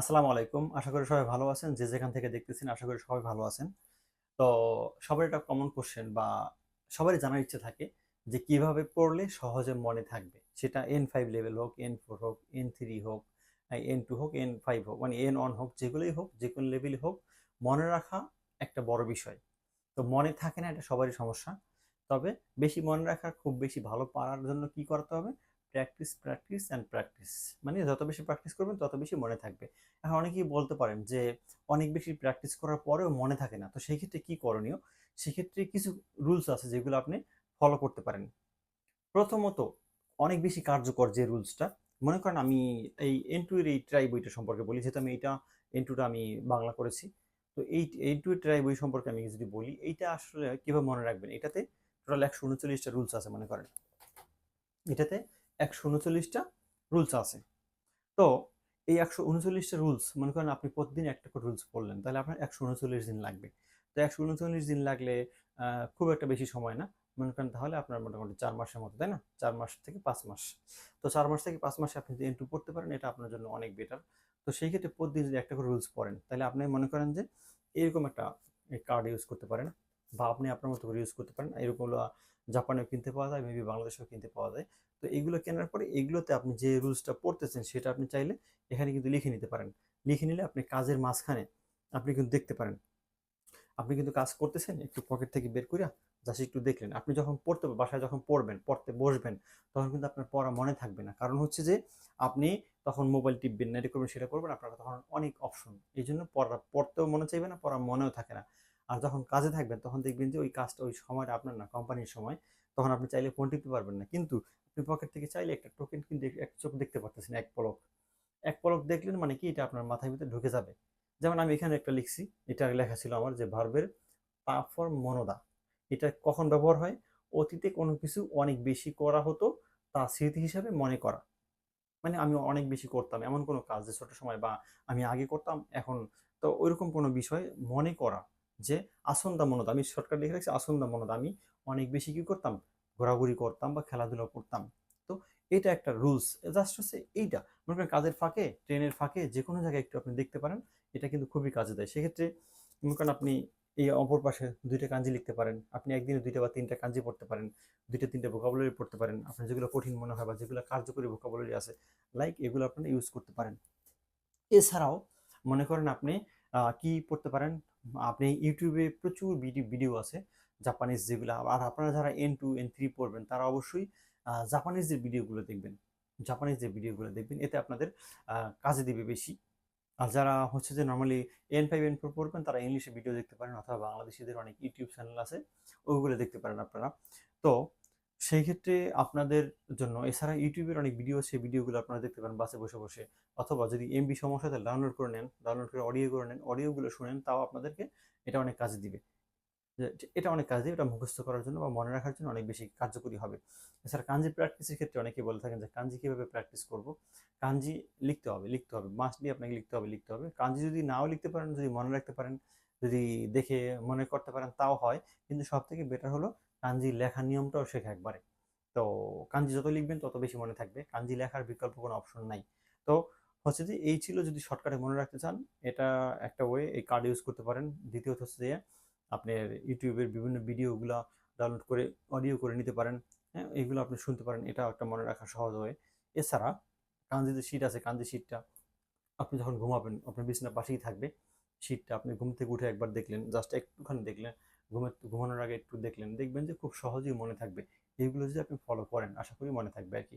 আসসালামু আলাইকুম। আশা করি সবাই ভালো আছেন। যে যেখান থেকে দেখতেছেন, আশা করি সবাই ভালো আছেন। তো সবার একটা কমন কোশ্চেন বা সবারই জানার ইচ্ছে থাকে যে কীভাবে পড়লে সহজে মনে থাকবে? সেটা এন ফাইভ লেভেল হোক এন ফোর হোক এন থ্রি হোক এন টু হোক এন ফাইভ হোক মানে এন ওয়ান হোক, যেগুলোই হোক, যে কোনো লেভেলই হোক, মনে রাখা একটা বড় বিষয়। তো মনে থাকে না, এটা সবারই সমস্যা। তবে বেশি মনে রাখা, খুব বেশি ভালো পারার জন্য কি করতে হবে? প্র্যাকটিস প্র্যাকটিস অ্যান্ড প্র্যাকটিস মানে যত বেশি প্র্যাকটিস করবেন, তত বেশি মনে থাকবে। এখন অনেকেই বলতে পারেন যে, অনেক বেশি প্র্যাকটিস করার পরেও মনে থাকে না। তো সেই ক্ষেত্রে কি করণীয়? সেক্ষেত্রে কিছু রুলস আছে যেগুলো আপনি ফলো করতে পারেন। প্রথমত, অনেক বেশি কার্যকর যে রুলসটা মনে করেন আমি এই এন টু এর এই ট্রাই বইটা সম্পর্কে বলি, যেহেতু আমি এইটা এন টুটা আমি বাংলা করেছি। তো এই এন টু ট্রাই বই সম্পর্কে আমি যদি বলি, এইটা আসলে কীভাবে মনে রাখবেন? এটাতে টোটাল একশো উনচল্লিশটা রুলস আছে মনে করেন। এটাতে একশো উনচল্লিশটা রুলস আছে। তো এই একশো উনচল্লিশটা রুলস মনে করেন আপনি প্রতিদিন একটা করে রুলস পড়লেন, তাহলে আপনার একশো উনচল্লিশ দিন লাগবে। তো একশো উনচল্লিশ দিন লাগলে খুব একটা বেশি সময় না। মনে করেন তাহলে আপনার মোটামুটি চার মাসের মতো, তাই না? চার মাস থেকে পাঁচ মাস। তো চার মাস থেকে পাঁচ মাসে আপনি যদি এন্টু পড়তে পারেন, এটা আপনার জন্য অনেক বেটার তো সেই ক্ষেত্রে প্রতিদিন যদি একটা করে রুলস পড়েন, তাহলে আপনি মনে করেন যে এরকম একটা কার্ড ইউজ করতে পারেন বা আপনি আপনার মতো করে ইউজ করতে পারেন। এরকমগুলো জাপানেও কিনতে পাওয়া যায় মেবি বাংলাদেশেও কিনতে পাওয়া যায়। তো এগুলো কেনার পরে এগুলোতে আপনি যে রুলসটা পড়তেছেন সেটা আপনি চাইলে এখানে কিন্তু লিখে নিতে পারেন। লিখে নিলে আপনি কাজের মাঝখানে আপনি কিন্তু দেখতে পারেন। আপনি কিন্তু কাজ করতেছেন, একটু পকেট থেকে বের করে জাস্ট একটু দেখলেন। আপনি যখন পড়তে, বাসায় যখন পড়বেন, পড়তে বসবেন, তখন কিন্তু আপনার পড়া মনে থাকবে না। কারণ হচ্ছে যে আপনি তখন মোবাইল টিপবেন, না এটা করবেন, সেটা করবেন, আপনার তখন অনেক অপশন এই জন্য পড়া, পড়তেও মনে চাইবে না, পড়া মনেও থাকে না। আর যখন কাজে থাকবেন, তখন দেখবেন যে ওই কাজটা ওই সময়টা আপনার না, কোম্পানির সময়। তখন আপনি চাইলে ফোন টিপতে পারবেন না। কিন্তু আপনি পকেট থেকে চাইলে একটা টোকেন কিন্তু এক চোখ দেখতে পারতেছেন, এক পলক। এক পলক দেখলেন মানে কি? এটা আপনার মাথার ভিতরে ঢুকে যাবে। যেমন আমি এখানে একটা লিখছি, এটা লেখা ছিল আমার যে ভার্বের পা ফর মনোদা এটা কখন ব্যবহার হয়? অতীতে কোনো কিছু অনেক বেশি করা হতো, তা স্মৃতি হিসাবে মনে করা। মানে আমি অনেক বেশি করতাম, এমন কোনো কাজ যে ছোটো সময় বা আমি আগে করতাম, এখন তো ওইরকম কোনো বিষয় মনে করা। যে আসন্দা মনোদা। আমি শর্টকাট লিখে রাখছি আসন্দা আমি অনেক বেশি কি করতাম? ঘোরাঘুরি করতাম বা খেলাধুলা করতাম। তো এটা একটা রুলস জাস্ট হচ্ছে এইটা। মনে করেন কাজের ফাঁকে, ট্রেনের ফাঁকে যে কোনো জায়গায় একটু আপনি দেখতে পারেন, এটা কিন্তু খুবই কাজে দেয়। সেক্ষেত্রে মনে করেন আপনি এই অপর পাশে দুইটা কাঞ্জি লিখতে পারেন। আপনি একদিনে দুইটা বা তিনটা কাঞ্জি পড়তে পারেন। দুইটা, তিনটা ভোকাবুলারি পড়তে পারেন। আপনার যেগুলো কঠিন মনে হয় বা যেগুলো কার্যকরী ভোকাবুলারি আছে লাইক এগুলো আপনারা ইউজ করতে পারেন। এছাড়াও মনে করেন আপনি কি পড়তে পারেন? আপনি ইউটিউবে প্রচুর ভিডিও আছে জাপানিজ যেগুলো আর আপনারা যারা এন টু এন থ্রি পড়বেন তারা অবশ্যই আহ, জাপানিজের ভিডিওগুলো দেখবেন জাপানিজ যে ভিডিওগুলো দেখবেন এতে আপনাদের কাজে দিবে বেশি। আর যারা হচ্ছে যে normally N five N four পড়বেন তারা ইংলিশে ভিডিও দেখতে পারেন অথবা বাংলাদেশিদের অনেক ইউটিউব চ্যানেল আছে ওইগুলো দেখতে পারেন আপনারা। তো সেই ক্ষেত্রে আপনাদের জন্য, এছাড়া ইউটিউবের অনেক ভিডিও আছে ভিডিওগুলো আপনারা দেখতে পারেন বাসে বসে বসে। অথবা যদি এমবি সমস্যা ডাউনলোড করে নেন ডাউনলোড করে অডিও করে নেন অডিওগুলো শুনেন, তাও আপনাদেরকে এটা অনেক কাজে দিবে। এটা অনেক কাজ দিবে, এটা মুখস্থ করার জন্য বা মনে রাখার জন্য অনেক বেশি কার্যকরী হবে। এছাড়া কাঞ্জি প্র্যাকটিসের ক্ষেত্রে অনেকে বলে থাকেন যে, কাঞ্জি কীভাবে প্র্যাকটিস করব? কাঞ্জি লিখতে হবে লিখতে হবে। মাস্ট দিয়ে আপনাকে লিখতে হবে লিখতে হবে। কাঞ্জি যদি নাও লিখতে পারেন, যদি মনে রাখতে পারেন, যদি দেখে মনে করতে পারেন, তাও হয়। কিন্তু সব থেকে বেটার হলো কাঞ্জি লেখার নিয়মটাও শেখা একবারে। তো কাঞ্জি যত লিখবেন, তত বেশি মনে থাকবে। কাঞ্জি লেখার বিকল্প কোনো অপশন নাই। তো হচ্ছে যে, এই ছিল যদি শর্টকাটে মনে রাখতে চান, এটা একটা ওয়ে এই কার্ড ইউজ করতে পারেন। দ্বিতীয়ত হচ্ছে যে, আপনার ইউটিউবের বিভিন্ন ভিডিওগুলো ডাউনলোড করে অডিও করে নিতে পারেন। হ্যাঁ এইগুলো আপনি শুনতে পারেন। এটা একটা মনে রাখা সহজ হয়। এছাড়া কাঞ্জি যে শিট আছে কাঞ্জি শিটটা আপনি যখন ঘুমাবেন, আপনার বিছানার পাশেই থাকবে। শীতটা আপনি ঘুম থেকে উঠে একবার দেখলেন জাস্ট একটুখানি দেখলেন ঘুমে ঘুমানোর আগে একটু দেখলেন, দেখবেন যে খুব সহজেই মনে থাকবে। এইগুলো যদি আপনি ফলো করেন, আশা করি মনে থাকবে আর কি।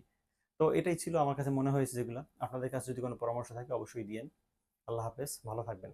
তো এটাই ছিল আমার কাছে মনে হয়েছে যেগুলো। আপনাদের কাছে যদি কোনো পরামর্শ থাকে, অবশ্যই দিয়েন। আল্লাহ হাফেজ, ভালো থাকবেন।